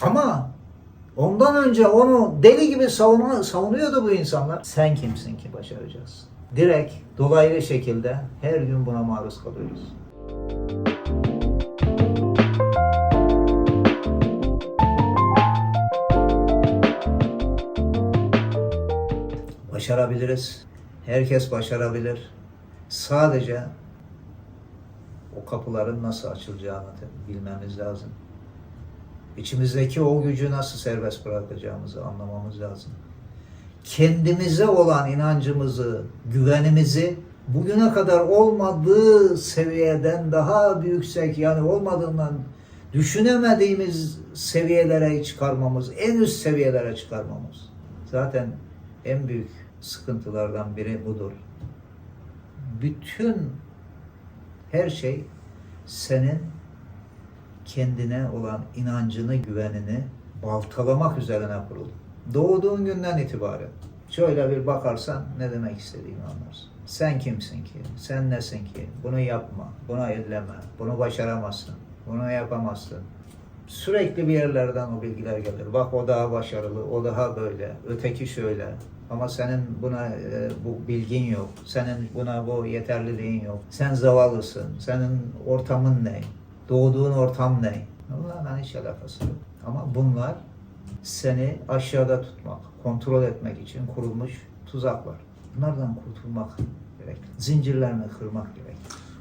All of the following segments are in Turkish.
Ama ondan önce onu deli gibi savunu, savunuyordu bu insanlar. Sen kimsin ki başaracaksın? Direkt dolaylı şekilde her gün buna maruz kalıyoruz. Başarabiliriz. Herkes başarabilir. Sadece o kapıların nasıl açılacağını bilmemiz lazım. İçimizdeki o gücü nasıl serbest bırakacağımızı anlamamız lazım. Kendimize olan inancımızı, güvenimizi bugüne kadar olmadığı seviyeden daha yüksek yani olmadığından düşünemediğimiz seviyelere çıkarmamız, en üst seviyelere çıkarmamız. Zaten en büyük sıkıntılardan biri budur. Bütün her şey senin kendine olan inancını, güvenini baltalamak üzerine kurulu. Doğduğun günden itibaren şöyle bir bakarsan ne demek istediğimi anlarsın. Sen kimsin ki? Sen nesin ki? Bunu yapma, bunu elleme, bunu başaramazsın, bunu yapamazsın. Sürekli bir yerlerden o bilgiler gelir. Bak o daha başarılı, o daha böyle, öteki şöyle. Ama senin buna e, bu bilgin yok. Senin buna bu yeterliliğin yok. Sen zavallısın. Senin ortamın ne? Doğduğun ortam ne? Bunlarla hiç alakası yok. Ama bunlar seni aşağıda tutmak, kontrol etmek için kurulmuş tuzaklar. Bunlardan kurtulmak gerek. Zincirlerini kırmak gerek.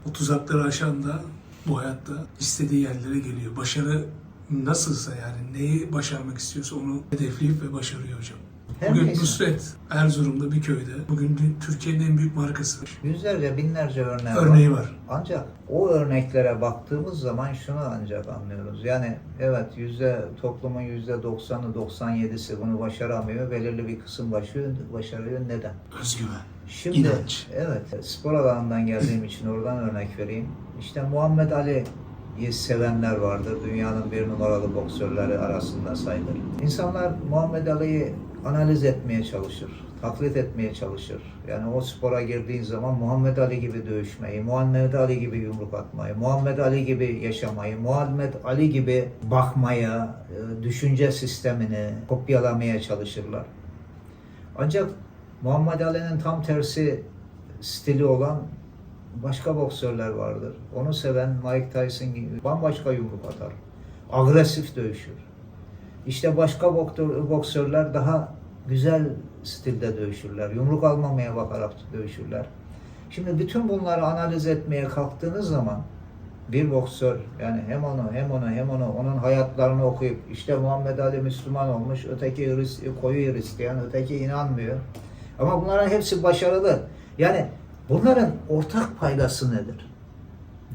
O tuzakları aşan da bu hayatta istediği yerlere geliyor. Başarı nasılsa yani neyi başarmak istiyorsa onu hedefleyip ve başarıyor hocam. Her Bugün neyse. Nusret Erzurum'da bir köyde. Bugün Türkiye'nin en büyük markası. Yüzlerce, binlerce örneği Örneği var. Ancak o örneklere baktığımız zaman şunu ancak anlıyoruz. Yani evet yüzde toplumun yüzde 90'ı 97'si bunu başaramıyor. Belirli bir kısım başarıyor. başarıyor. Neden? Özgüven. Şimdi İnanç. evet spor alanından geldiğim için oradan örnek vereyim. İşte Muhammed Ali'yi sevenler vardır. Dünyanın bir numaralı boksörleri arasında sayılır. İnsanlar Muhammed Ali'yi analiz etmeye çalışır. Taklit etmeye çalışır. Yani o spora girdiğin zaman Muhammed Ali gibi dövüşmeyi, Muhammed Ali gibi yumruk atmayı, Muhammed Ali gibi yaşamayı, Muhammed Ali gibi bakmaya, e, düşünce sistemini kopyalamaya çalışırlar. Ancak Muhammed Ali'nin tam tersi stili olan başka boksörler vardır. Onu seven Mike Tyson gibi bambaşka yumruk atar. Agresif dövüşür. İşte başka boksörler daha güzel stilde dövüşürler. Yumruk almamaya bakarak dövüşürler. Şimdi bütün bunları analiz etmeye kalktığınız zaman bir boksör yani hem onu hem onu hem onu onun hayatlarını okuyup işte Muhammed Ali Müslüman olmuş, öteki koyu Hristiyan, öteki inanmıyor. Ama bunların hepsi başarılı. Yani bunların ortak paydası nedir?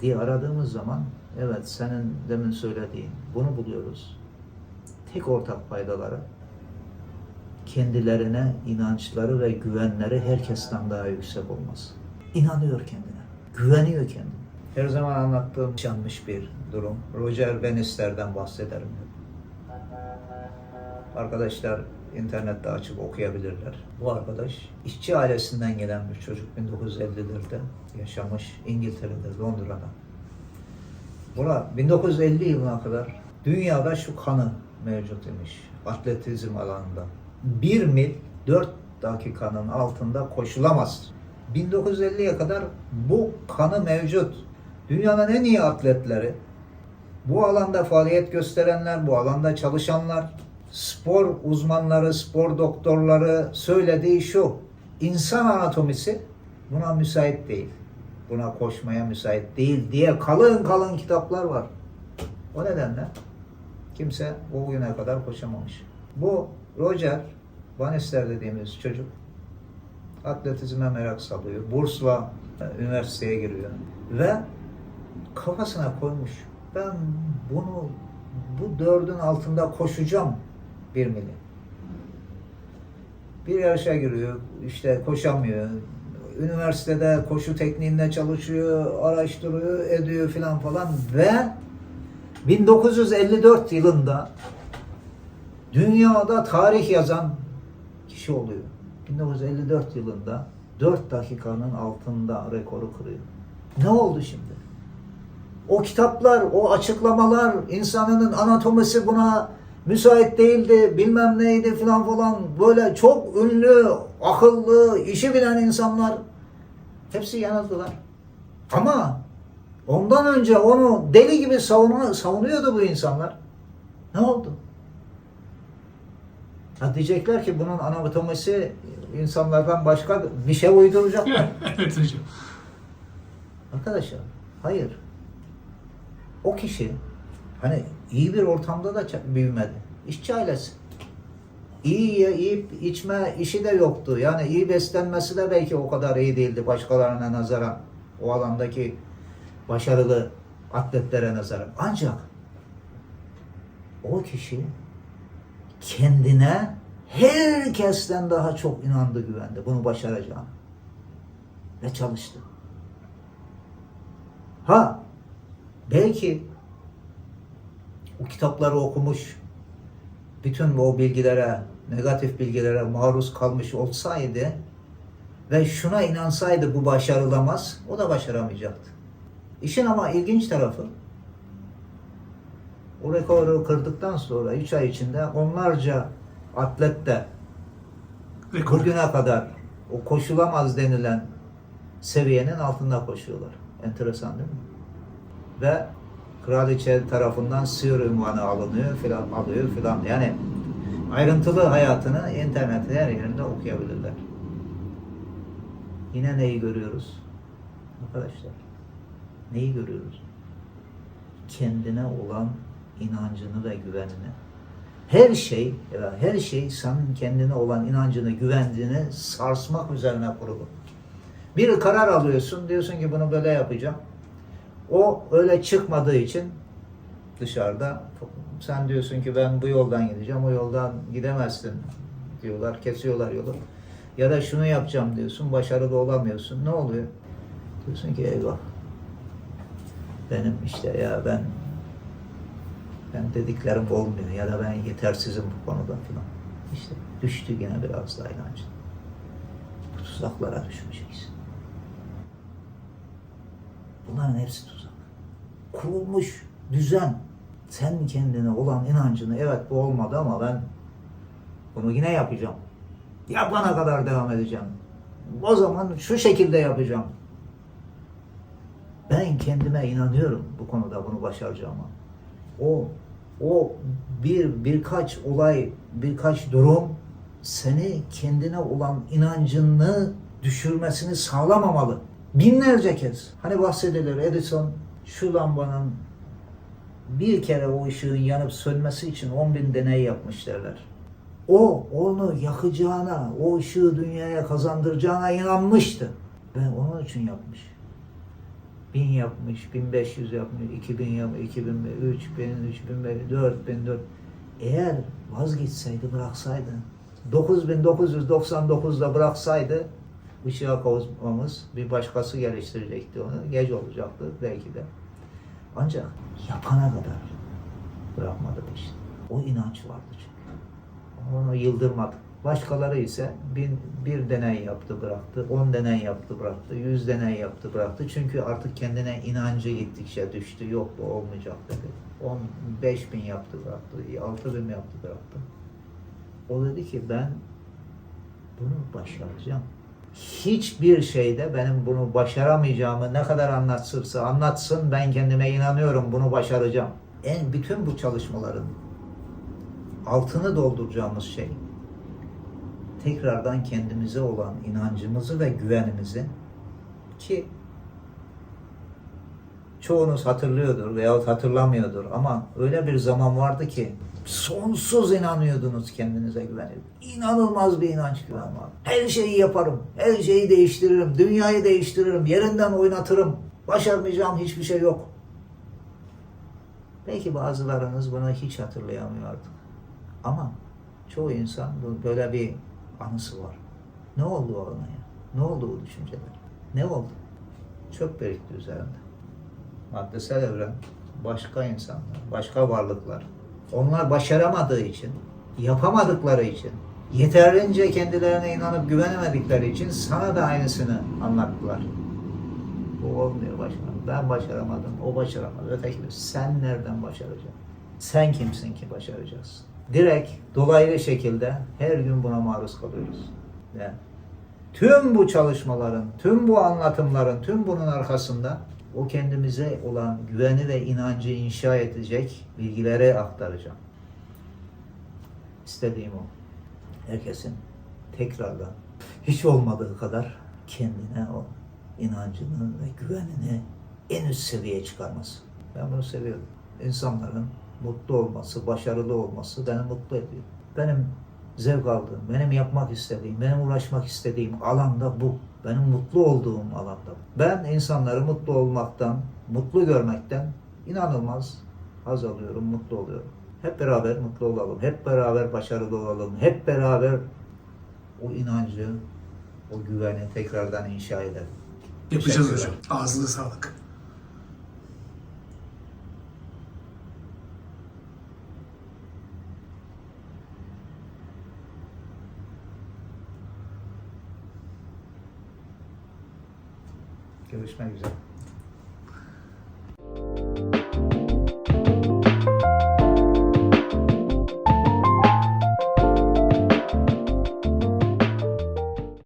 diye aradığımız zaman evet senin demin söylediğin bunu buluyoruz. Tek ortak paydaları kendilerine inançları ve güvenleri herkesten daha yüksek olması. İnanıyor kendine, güveniyor kendine. Her zaman anlattığım yaşanmış bir durum. Roger Bannister'den bahsederim. Arkadaşlar internette açıp okuyabilirler. Bu arkadaş işçi ailesinden gelen bir çocuk 1950'lerde yaşamış İngiltere'de, Londra'da. Buna 1950 yılına kadar dünyada şu kanı mevcut imiş atletizm alanında. 1 mil 4 dakikanın altında koşulamaz. 1950'ye kadar bu kanı mevcut. Dünyanın en iyi atletleri, bu alanda faaliyet gösterenler, bu alanda çalışanlar, spor uzmanları, spor doktorları söylediği şu. İnsan anatomisi buna müsait değil. Buna koşmaya müsait değil diye kalın kalın kitaplar var. O nedenle kimse o güne kadar koşamamış. Bu Roger Bannister dediğimiz çocuk atletizme merak salıyor. Bursla e, üniversiteye giriyor. Ve kafasına koymuş. Ben bunu bu dördün altında koşacağım bir mili. Bir yarışa giriyor. işte koşamıyor. Üniversitede koşu tekniğinde çalışıyor, araştırıyor, ediyor filan falan ve 1954 yılında dünyada tarih yazan kişi oluyor. 1954 yılında 4 dakikanın altında rekoru kırıyor. Ne oldu şimdi? O kitaplar, o açıklamalar, insanının anatomisi buna müsait değildi, bilmem neydi falan falan. Böyle çok ünlü, akıllı, işi bilen insanlar hepsi yanıldılar. Ama ondan önce onu deli gibi savunu, savunuyordu bu insanlar. Ne oldu? Ha diyecekler ki bunun anatomisi insanlardan başka bir şey uyduracaklar. evet hocam. Arkadaşlar hayır. O kişi hani iyi bir ortamda da büyümedi. İşçi ailesi. İyi yiyip içme işi de yoktu. Yani iyi beslenmesi de belki o kadar iyi değildi başkalarına nazaran. O alandaki başarılı atletlere nazaran. Ancak o kişi kendine herkesten daha çok inandı, güvendi. Bunu başaracağını. Ve çalıştı. Ha, belki o kitapları okumuş, bütün o bilgilere, negatif bilgilere maruz kalmış olsaydı ve şuna inansaydı bu başarılamaz, o da başaramayacaktı. İşin ama ilginç tarafı, o rekoru kırdıktan sonra 3 ay içinde onlarca atlet de Rekor. bugüne kadar o koşulamaz denilen seviyenin altında koşuyorlar. Enteresan değil mi? Ve kraliçe tarafından sığır ünvanı alınıyor filan alıyor filan. Yani ayrıntılı hayatını internette her yerinde okuyabilirler. Yine neyi görüyoruz? Arkadaşlar neyi görüyoruz? Kendine olan inancını ve güvenini. Her şey, ya her şey senin kendine olan inancını, güvendiğini sarsmak üzerine kurulu. Bir karar alıyorsun, diyorsun ki bunu böyle yapacağım. O öyle çıkmadığı için dışarıda sen diyorsun ki ben bu yoldan gideceğim, o yoldan gidemezsin diyorlar, kesiyorlar yolu. Ya da şunu yapacağım diyorsun, başarılı olamıyorsun. Ne oluyor? Diyorsun ki eyvah. Benim işte ya ben ben dediklerim olmuyor ya da ben yetersizim bu konuda falan. İşte düştü yine biraz daha inancın. Bu tuzaklara düşmeyeceksin. Bunların hepsi tuzak. Kurulmuş düzen. Sen kendine olan inancını evet bu olmadı ama ben bunu yine yapacağım. Yapana kadar devam edeceğim. O zaman şu şekilde yapacağım. Ben kendime inanıyorum bu konuda bunu başaracağıma. O o bir birkaç olay, birkaç durum seni kendine olan inancını düşürmesini sağlamamalı. Binlerce kez. Hani bahsedilir Edison şu lambanın bir kere o ışığın yanıp sönmesi için 10 bin deney yapmış derler. O onu yakacağına, o ışığı dünyaya kazandıracağına inanmıştı. Ve onun için yapmış. 1000 yapmış, 1500 yapmış, 2000 yapmış, 2000, 3000, 3000, 4000, 4000. Eğer vazgeçseydi, bıraksaydı, 9999'da bıraksaydı ışığa kavuşmamız bir başkası geliştirecekti onu. Geç olacaktı belki de. Ancak yapana kadar bırakmadı işte. O inanç vardı çünkü. Onu yıldırmadı. Başkaları ise bin, bir deney yaptı bıraktı, on deney yaptı bıraktı, yüz deney yaptı bıraktı. Çünkü artık kendine inancı gittikçe düştü. Yok bu olmayacak dedi. On, beş bin yaptı bıraktı, altı bin yaptı bıraktı. O dedi ki ben bunu başaracağım. Hiçbir şeyde benim bunu başaramayacağımı ne kadar anlatsırsa anlatsın ben kendime inanıyorum bunu başaracağım. En bütün bu çalışmaların altını dolduracağımız şey tekrardan kendimize olan inancımızı ve güvenimizi ki çoğunuz hatırlıyordur veyahut hatırlamıyordur ama öyle bir zaman vardı ki sonsuz inanıyordunuz kendinize güvenip. İnanılmaz bir inanç güven var. Her şeyi yaparım, her şeyi değiştiririm, dünyayı değiştiririm, yerinden oynatırım. Başarmayacağım hiçbir şey yok. Belki bazılarınız bunu hiç hatırlayamıyor artık. Ama çoğu insan böyle bir anısı var. Ne oldu o anaya? Ne oldu o düşünceler? Ne oldu? Çöp birikti üzerinde. Maddesel evren, başka insanlar, başka varlıklar. Onlar başaramadığı için, yapamadıkları için, yeterince kendilerine inanıp güvenemedikleri için sana da aynısını anlattılar. Bu olmuyor başkanım. Ben başaramadım, o başaramadı. Öteki sen nereden başaracaksın? Sen kimsin ki başaracaksın? Direkt dolaylı şekilde her gün buna maruz kalıyoruz. Yani tüm bu çalışmaların, tüm bu anlatımların, tüm bunun arkasında o kendimize olan güveni ve inancı inşa edecek bilgileri aktaracağım. İstediğim o. Herkesin tekrardan hiç olmadığı kadar kendine o inancını ve güvenini en üst seviyeye çıkarması. Ben bunu seviyorum. İnsanların mutlu olması, başarılı olması beni mutlu ediyor. Benim zevk aldığım, benim yapmak istediğim, benim uğraşmak istediğim alanda bu. Benim mutlu olduğum alanda. Ben insanları mutlu olmaktan, mutlu görmekten inanılmaz haz alıyorum, mutlu oluyorum. Hep beraber mutlu olalım, hep beraber başarılı olalım, hep beraber o inancı, o güveni tekrardan inşa edelim. Yapacağız hocam. Ağzına sağlık. Görüşmek üzere.